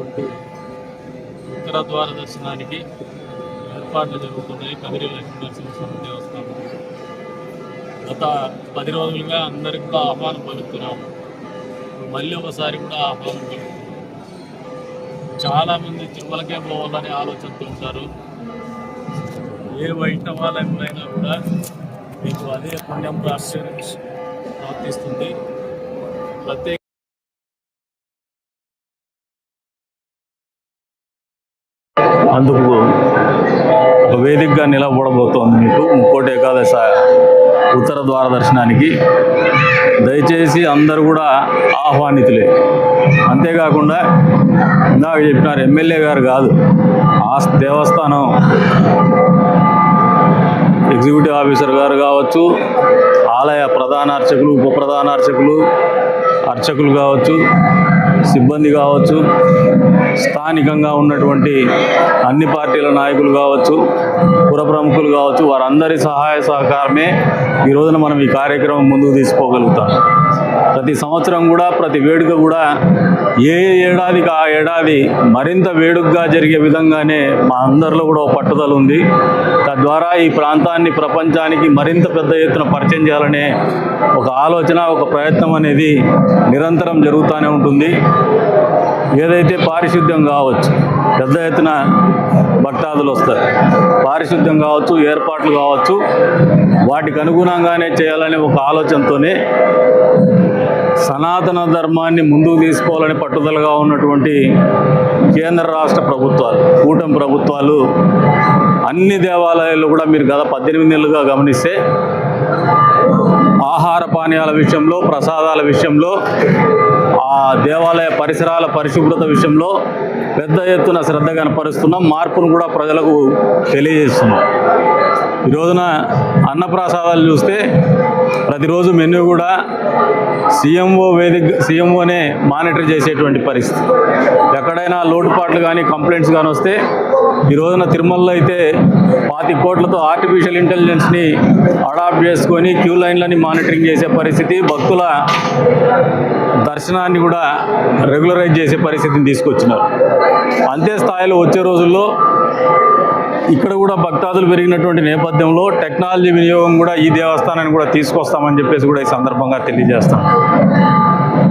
ఉంటూ ఉత్తర ద్వార దర్శనానికి ఏర్పాట్లు జరుగుతున్నాయి. కదిరి లక్ష్మీనరసింహస్వామి దేవస్థానం. గత పది రోజులుగా అందరికి కూడా ఆహ్వానం పలుకుతున్నాం. మళ్ళీ ఒకసారి కూడా ఆహ్వానం పలుకుతున్నాం. చాలామంది తిరుమలకే పోవాలని ఆలోచనతో ఉంటారు. ఏ వైష్ణవాలయంలో కూడా మీకు అదే పుణ్యం ప్రాప్తి ప్రాప్తిస్తుంది. ప్రత్యేక అందుకు ఒక వేదికగా నిలబడబోతోంది మీకు. ముక్కోటి ఏకాదశ ఉత్తర ద్వార దర్శనానికి. దయచేసి అందరు కూడా ఆహ్వానితులే. అంతేకాకుండా ఇందాక చెప్పినారు ఎమ్మెల్యే గారు కాదు ఆ దేవస్థానం ఎగ్జిక్యూటివ్ ఆఫీసర్ గారు కావచ్చు ఆలయ ప్రధాన అర్చకులు ఉప ప్రధాన అర్చకులు అర్చకులు కావచ్చు సిబ్బంది కావచ్చు స్థానికంగా ఉన్నటువంటి అన్ని పార్టీల నాయకులు కావచ్చు పుర ప్రముఖులు కావచ్చు వారందరి సహాయ సహకారమే ఈ రోజున మనం ఈ కార్యక్రమం ముందుకు తీసుకోగలుగుతాం. ప్రతి సంవత్సరం కూడా ప్రతి వేడుక కూడా ఏ ఏడాదికి ఆ ఏడాది మరింత వేడుకగా జరిగే విధంగానే మా అందరిలో కూడా ఒక పట్టుదల ఉంది. తద్వారా ఈ ప్రాంతాన్ని ప్రపంచానికి మరింత పెద్ద ఎత్తున పరిచయం చేయాలనే ఒక ఆలోచన ఒక ప్రయత్నం అనేది నిరంతరం జరుగుతూనే ఉంటుంది. ఏదైతే పారిశుద్ధ్యం కావచ్చు పెద్ద ఎత్తున భక్తాదులు వస్తారు పారిశుద్ధ్యం కావచ్చు ఏర్పాట్లు కావచ్చు వాటికి అనుగుణంగానే చేయాలనే ఒక ఆలోచనతోనే సనాతన ధర్మాన్ని ముందుకు తీసుకోవాలని పట్టుదలగా ఉన్నటువంటి కేంద్ర రాష్ట్ర ప్రభుత్వాలు కూటమి ప్రభుత్వాలు అన్ని దేవాలయాల్లో కూడా మీరు గత పద్దెనిమిది నెలలుగా గమనిస్తే ఆహార పానీయాల విషయంలో ప్రసాదాల విషయంలో ఆ దేవాలయ పరిసరాల పరిశుభ్రత విషయంలో పెద్ద ఎత్తున శ్రద్ధ కనపరుస్తున్నాం. మార్పును కూడా ప్రజలకు తెలియజేస్తున్నాం. ఈ రోజున అన్నప్రసాదాలు చూస్తే ప్రతిరోజు మెన్యూ కూడా సీఎంఓ వేదిక సీఎంఓనే మానిటర్ చేసేటువంటి పరిస్థితి. ఎక్కడైనా లోటుపాట్లు కానీ కంప్లైంట్స్ కానీ వస్తే ఈ రోజున తిరుమలలో అయితే పాతి కోట్లతో ఆర్టిఫిషియల్ ఇంటెలిజెన్స్ని అడాప్ట్ చేసుకొని క్యూ లైన్లని మానిటరింగ్ చేసే పరిస్థితి. భక్తుల దర్శనాన్ని కూడా రెగ్యులరైజ్ చేసే పరిస్థితిని తీసుకొచ్చినారు. అంతే స్థాయిలో వచ్చే రోజుల్లో ఇక్కడ కూడా భక్తాదులు పెరిగినటువంటి నేపథ్యంలో టెక్నాలజీ వినియోగం కూడా ఈ దేవస్థానాన్ని కూడా తీసుకొస్తామని చెప్పేసి కూడా ఈ సందర్భంగా తెలియజేస్తాం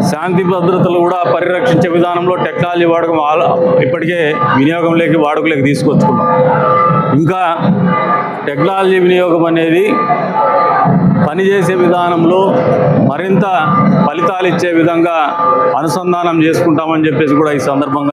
శాంతి భద్రతలు కూడా పరిరక్షించే విధానంలో టెక్నాలజీ వాడకం ఇప్పటికే వినియోగంలోకి వాడుకలోకి తీసుకొచ్చుకున్నాం. ఇంకా టెక్నాలజీ వినియోగం అనేది పనిచేసే విధానంలో మరింత ఫలితాలు ఇచ్చే విధంగా అనుసంధానం చేసుకుంటామని చెప్పేసి కూడా ఈ సందర్భంగా